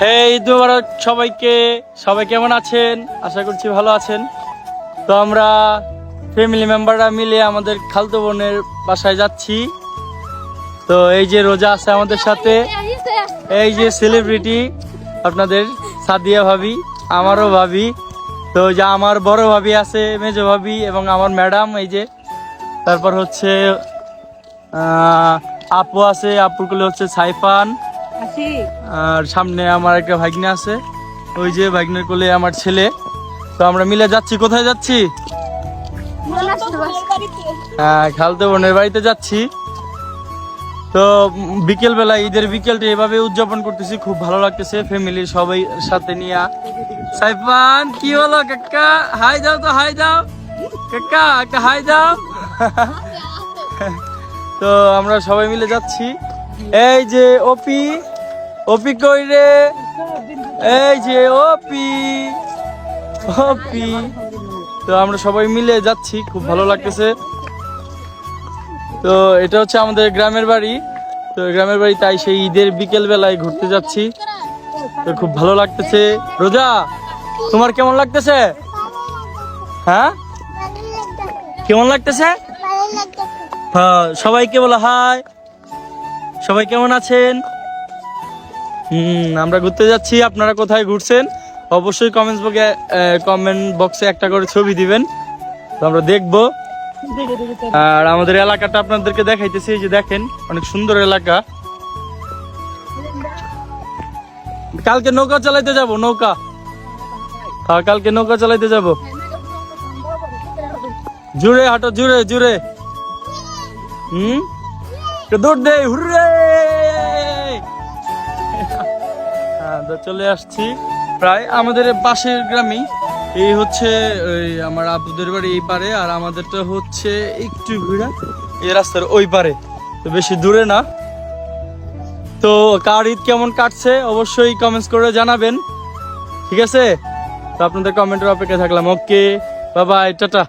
হে ঈদ মুবারক সবাইকে। সবাই কেমন আছেন? আশা করছি ভালো আছেন। তো আমরা ফ্যামিলি মেম্বাররা মিলে আমাদের খালতো বোনের বাসায় যাচ্ছি। তো এই যে রোজা আছে আমাদের সাথে। এই যে সেলিব্রিটি আপনাদের সাদিয়া ভাবি, আমারও ভাবি। তো যা আমার বড় ভাবি আছে, মেজো ভাবি এবং আমার ম্যাডাম, এই যে। তারপর হচ্ছে আপু আছে, আপুর হচ্ছে সাইফান। আর সামনে আমার একটা ভাগ্নে আছে। ওই যে ভাগ্নের কোলে আমার ছেলে। তো আমরা মিলে যাচ্ছি। কোথায় যাচ্ছি? হ্যাঁ খালতো বোনের বাড়িতে যাচ্ছি। তো বিকেল বেলা ঈদের বিকেলটা এভাবে উদযাপন করতেছি। খুব ভালো লাগতেছে ফ্যামিলির সবাই সাথে নিয়ে। সাইফান, কি হলো কাকা? হাই দাও তো, হাই দাও। কাকা, একটা হাই দাও। তো আমরা সবাই মিলে যাচ্ছি। এই যে ওপি ওপি কই রে? এই যে ওপি ওপি তো আমরা সবাই মিলে যাচ্ছি খুব ভালো লাগতেছে। তো এটা হচ্ছে আমাদের গ্রামের বাড়ি। তো গ্রামের বাড়ি তাই সেই ঈদের বিকেল বেলায় ঘুরতে যাচ্ছি। তো খুব ভালো লাগতেছে। রোজা তোমার কেমন লাগতেছে? হ্যাঁ? কেমন লাগতেছে। হ্যাঁ সবাইকে বলো হাই। সবাই কেমন আছেন? হুম, আমরা ঘুরতে যাচ্ছি। আপনারা কোথায় ঘুরছেন? অবশ্যই কমেন্টস বক্সে কমেন্ট বক্সে একটা করে ছবি দিবেন। তো আমরা দেখব। আর আমাদের এলাকাটা আপনাদেরকে দেখাইতেছি যে দেখেন, অনেক সুন্দর এলাকা। কালকে নৌকা চালাইতে যাব, নৌকা। হ্যাঁ কালকে নৌকা চালাইতে যাব। জুড়ে হাঁটো, জুড়ে জুড়ে। হুম? দৌড় দে, হুররে। তো চলে আসছি। প্রায় আমাদের পাশের গ্রামেই। এই হচ্ছে ওই আমার আবুদের বাড়ি এই পারে, আর আমাদেরটা হচ্ছে একটু ঘুরা এই রাস্তার ওই পারে। তো বেশি দূরে না। তো কার ঈদ কেমন কাটছে অবশ্যই কমেন্টস করে জানাবেন। ঠিক আছে? তো আপনাদের কমেন্টের অপেক্ষায় থাকলাম। ওকে বাবাই টাটা।